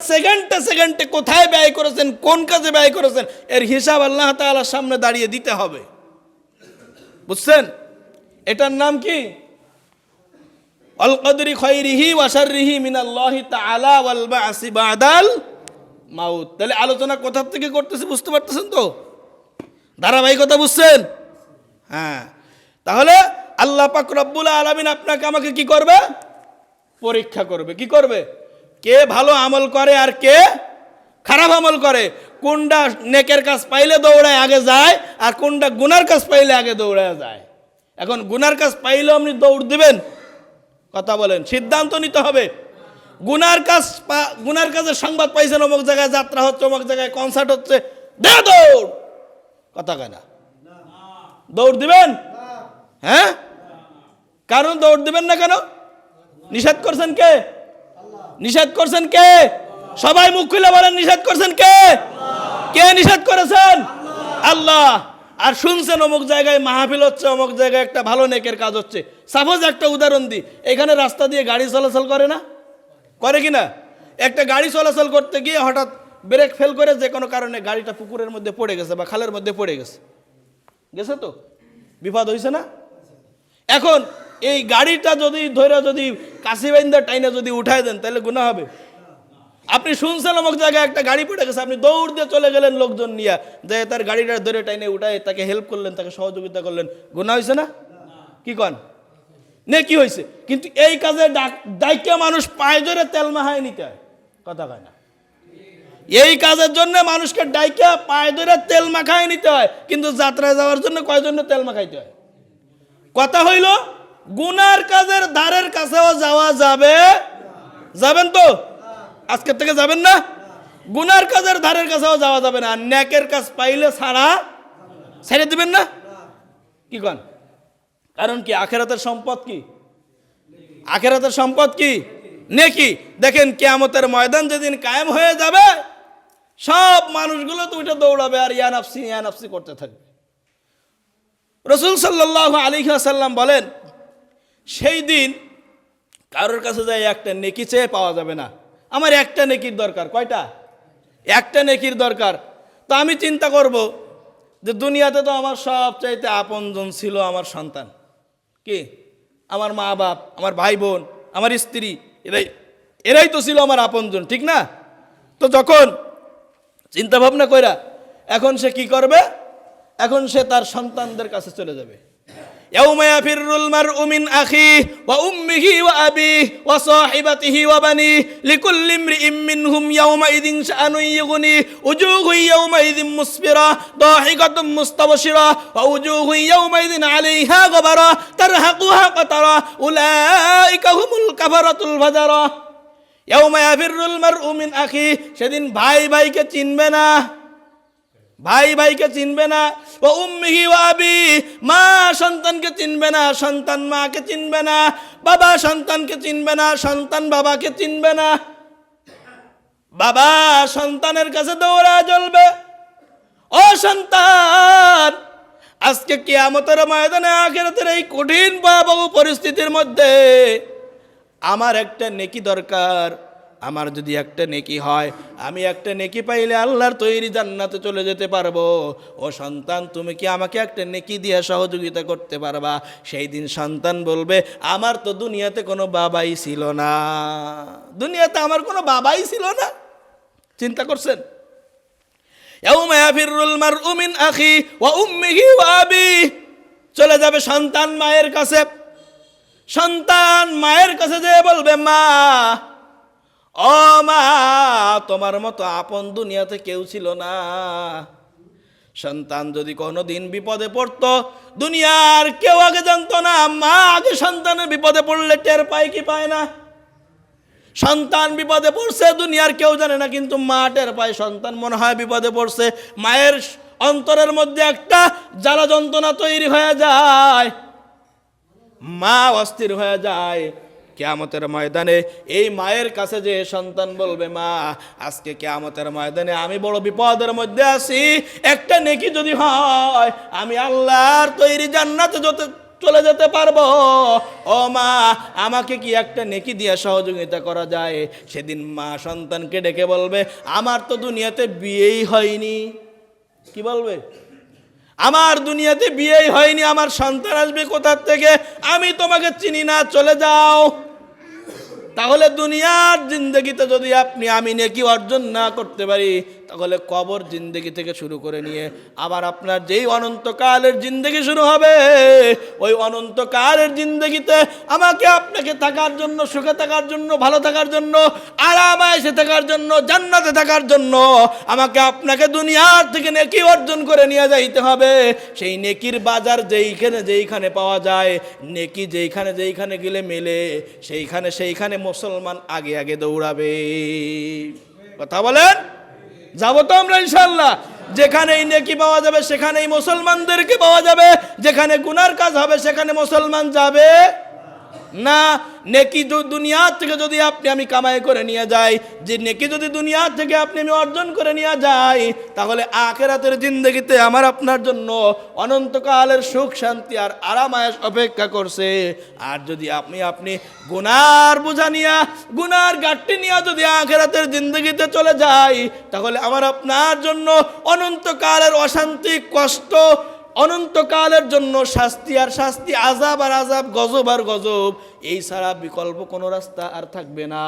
সেকেন্ডে সেকেন্ডে কোথায় ব্যয় করেছেন, কোন কাজে ব্যয় করেছেন, এর হিসাব আল্লাহ তাআলার সামনে দাঁড়িয়ে দিতে হবে। বুঝছেন? এটার নাম কি? অল কদরি খৈরিহি ওয়াশাররিহি মিনাল্লাহি তাআলা ওয়াল বাসি বাদাল মাউত। তাহলে আলোচনা কোথা থেকে করতেছি বুঝতে পারতেছেন তো? ধারাবাহিকতা বুঝছেন? হ্যাঁ। তাহলে আল্লাহ পাক রব্বুল আলামিন আপনাকে আমাকে কি করবে? পরীক্ষা করবে। কি করবে? কে ভালো আমল করে আর কে খারাপ আমল করে? কোনটা নেকের কাজ পাইলে দৌড়ায়, আগে যায়, আর কোনটা গুনার কাজ পাইলে আগে দৌড়ায় যায়? এখন গুনার কাজ পাইলেও আপনি দৌড় দিবেন। কথা বলেন, সিদ্ধান্ত নিতে হবে। গুনার কাজ গুনার কাজের সংবাদ পাইছেন, অমুক জায়গায় যাত্রা হচ্ছে, অমুক জায়গায় কনসার্ট হচ্ছে, দে দৌড়! কথা কেনা দৌড় দিবেন? হ্যাঁ? কারণ দৌড় দিবেন না কেন? নিষেধ করছেন কে? নিষেধ করছেন কে? সবাই মুখ খুলে বলেন, নিষেধ করছেন কে? কে নিষেধ করেছেন? আল্লাহ। আর শুনছেন অমুক জায়গায় মাহফিল হচ্ছে, অমুক জায়গায় একটা ভালো নেকের কাজ হচ্ছে। সাপোজ একটা উদাহরণ দিই, এখানে রাস্তা দিয়ে গাড়ি চলাচল করে না? করে কি না? একটা গাড়ি চলাচল করতে গিয়ে হঠাৎ ব্রেক ফেল করে যে কোনো কারণে গাড়িটা পুকুরের মধ্যে পড়ে গেছে বা খালের মধ্যে পড়ে গেছে। গেছে তো? বিপদ হয়েছে না? এখন এই গাড়িটা যদি ধরে যদি কাশি কাশিবাইন্দা টাইনে যদি উঠায় দেন, তাহলে গুণা হবে। আপনি শুনছেন অমুক জায়গায় একটা গাড়ি পড়ে গেছে, আপনি দৌড় দিয়ে চলে গেলেন লোকজন নিয়ে যে তার গাড়িটা ধরে টাইনে উঠায়, তাকে হেল্প করলেন, তাকে সহযোগিতা করলেন। গুণা হয়েছে না? কি কন? নে, কি হয়েছে কিন্তু এই কাজে দায়িত্ব মানুষ পায়ে ধরে তেল মাহায় নিতে হয়। কথা কয় না। এই কাজের জন্য মানুষকে ডাইকা পায়ে ধরে তেল মাখায় নিতে হয়, কিন্তু যাত্রায় যাওয়ার জন্য কয়জন্য তেল মাখাইতে হয়? কথা হইল গুনার কাজের ধারের কাছেও যাওয়া যাবে। যাবেন তো? আজকের থেকে যাবেন না? গুনার কাজের ধারের কাছেও যাওয়া যাবে না। ন্যাকের কাজ পাইলে ছাড়া ছেড়ে দিবেন না? কি কন? কারণ কি আখেরাতের সম্পদ কি? আখেরাতের সম্পদ কি? নেকি? দেখেন কেয়ামতের ময়দান যেদিন কায়েম হয়ে যাবে, সব মানুষগুলো তো উঠে দৌড়াবে আর ইয়ানাফসি ইয়ানাফসি করতে থাকবে। রসুল সাল্লাহ আলী সাল্লাম বলেন সেই দিন কারোর কাছে যাই একটা নেকি চেয়ে পাওয়া যাবে না। আমার একটা নেকির দরকার, কয়টা? একটা নেকির দরকার। তো আমি চিন্তা করব যে দুনিয়াতে তো আমার সবচাইতে আপনজন ছিল আমার সন্তান। কি? আমার মা বাপ, আমার ভাই বোন, আমার স্ত্রী, এরাই এরাই তো ছিল আমার আপনজন, ঠিক না? তো যখন চিন্তা ভাবনা কইরা এখন সে কি করবে? এখন সে তার সন্তানদের কাছে চলে যাবে। يوم يفر المرء من أخيه وأمه وأبيه وصاحبته وبنيه لكل امرئ منهم يومئذ شأن يغنيه وجوه يومئذ مسفرة ضاحكة مستبشرة ووجوه يومئذ عليها غبرة ترهقها قترة أولئك هم الكفرة الفجرة يوم يفر المرء من أخيه সেদিন ভাই ভাইকে চিনবে না ভাই ভাইকে চিনবে না। ও উম্মিহি ও আবি, মা সন্তানকে চিনবে না, সন্তান মাকে চিনবে না, বাবা সন্তানকে চিনবে না, সন্তান বাবাকে চিনবে না। বাবা সন্তানের কাছে দৌড়া জ্বলবে। ও সন্তান, আজকে কিয়ামতের ময়দানে আখেরাতের এই কঠিন ভয়াবহ পরিস্থিতির মধ্যে আমার একটা নেকি দরকার। আমার যদি একটা নেকি হয়, আমি একটা নেকি পাইলে আল্লাহর তৈরি জান্নাতে চলে যেতে পারব। ও সন্তান, তুমি কি আমাকে একটা নেকি দিয়ে সহযোগিতা করতে পারবা? সেই দিন সন্তান বলবে, আমার তো দুনিয়াতে কোনো বাবাই ছিল না। দুনিয়াতে আমার কোনো বাবাই ছিল না? চিন্তা করছেন? চলে যাবে সন্তান মায়ের কাছে। সন্তান মায়ের কাছে যে বলবে, মা ও মা, তোমার মতো আপন দুনিয়াতে কেউ ছিল না। সন্তান যদি কোনো দিন বিপদে পড়তো, দুনিয়ার কেউ আগে জানতো না, মা আগে সন্তানের বিপদে পড়লে টের পায় কি পায় না। সন্তান বিপদে পড়ছে, দুনিয়ার কেউ জানে না, কিন্তু মা টের পায়। সন্তান মনে হয় বিপদে পড়ছে, মায়ের অন্তরের মধ্যে একটা জ্বালা যন্ত্রণা তৈরি হয়ে যায়। মা অস্থির হয়ে যায়। কেয়ামতের ময়দানে এই মায়ের কাছে যে সন্তান বলবে, মা, আজকে কেয়ামতের ময়দানে আমি বড় বিপদের মধ্যে আছি। একটা নেকি যদি হয়, আমি আল্লাহর তৈরি জান্নাতে যত চলে যেতে পারব। ও মা, আমাকে কি একটা নেকি দিয়ে সহযোগিতা করা যায়? সেদিন মা সন্তানকে ডেকে বলবে, আমার তো দুনিয়াতে বিয়েই হয়নি। কি বলবে? আমার দুনিয়াতে বিয়েই হয়নি, আমার সন্তান আসবে কোথার থেকে? আমি তোমাকে চিনি না, চলে যাও। তাহলে দুনিয়ার জিন্দগিতে যদি আপনি আমি নেকি অর্জন না করতে পারি তাহলে কবর জিন্দগি থেকে শুরু করে নিয়ে আবার আপনার যেই অনন্তকালের জিন্দগি শুরু হবে, ওই অনন্তকালের জিন্দগিতে আমাকে আপনাকে থাকার জন্য, সুখে থাকার জন্য, ভালো থাকার জন্য আরামায়সে থাকার জন্য, জান্নাতে থাকার জন্য আমাকে আপনাকে দুনিয়ার থেকে নেকি অর্জন করে নিয়ে যাইতে হবে। সেই নেকির বাজার যেইখানে যেইখানে পাওয়া যায়, নেকি যেইখানে যেইখানে গেলে মেলে, সেইখানে সেইখানে মুসলমান আগে আগে দৌড়াবে। কথা বলেন? যাব তো আমরা ইনশাল্লাহ যেখানেই নেকি পাওয়া যাবে, সেখানেই মুসলমানদেরকে পাওয়া যাবে। যেখানে গুনার কাজ হবে, সেখানে মুসলমান যাবে। না, নেকি দু- দুনিয়ার থেকে যদি আপনি আমি কামাই করে নিয়ে যাই, যে নেকি যদি দুনিয়ার থেকে আপনি আমি অর্জন করে নিয়ে যাই, তাহলে আখেরাতের জিন্দগিতে আমার আপনার জন্য অনন্তকালের সুখ, শান্তি আর আরামায়াস অপেক্ষা করছে। আর যদি আপনি আপনি গুনার বোঝা নিয়া, গুনার গাঠটি নিয়ে যদি আখেরাতের জিন্দগিতে চলে যাই, তাহলে আমার আপনার জন্য অনন্তকালের অশান্তি, কষ্ট অনন্তকালের জন্য শাস্তি আর শাস্তি আজাব আর আজাব গজব আর গজব, এই ছাড়া বিকল্প কোনো রাস্তা আর থাকবে না।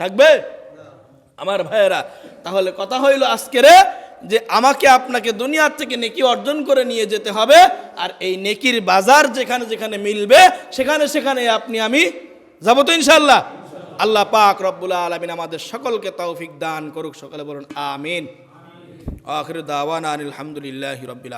থাকবে? আমার ভাইয়েরা, তাহলে কথা হইল আজকেরে যে আমাকে আপনাকে দুনিয়ার থেকে নেকি অর্জন করে নিয়ে যেতে হবে, আর এই নেকির বাজার যেখানে যেখানে মিলবে, সেখানে সেখানে আপনি, আমি যাব তো ইনশাল্লাহ আল্লাহ পাক রব্বুল আলমিন আমাদের সকলকে তৌফিক দান করুক, সকলে বলুন আমিন। আখির দাওয়ান আলহামদুলিল্লাহ রবিল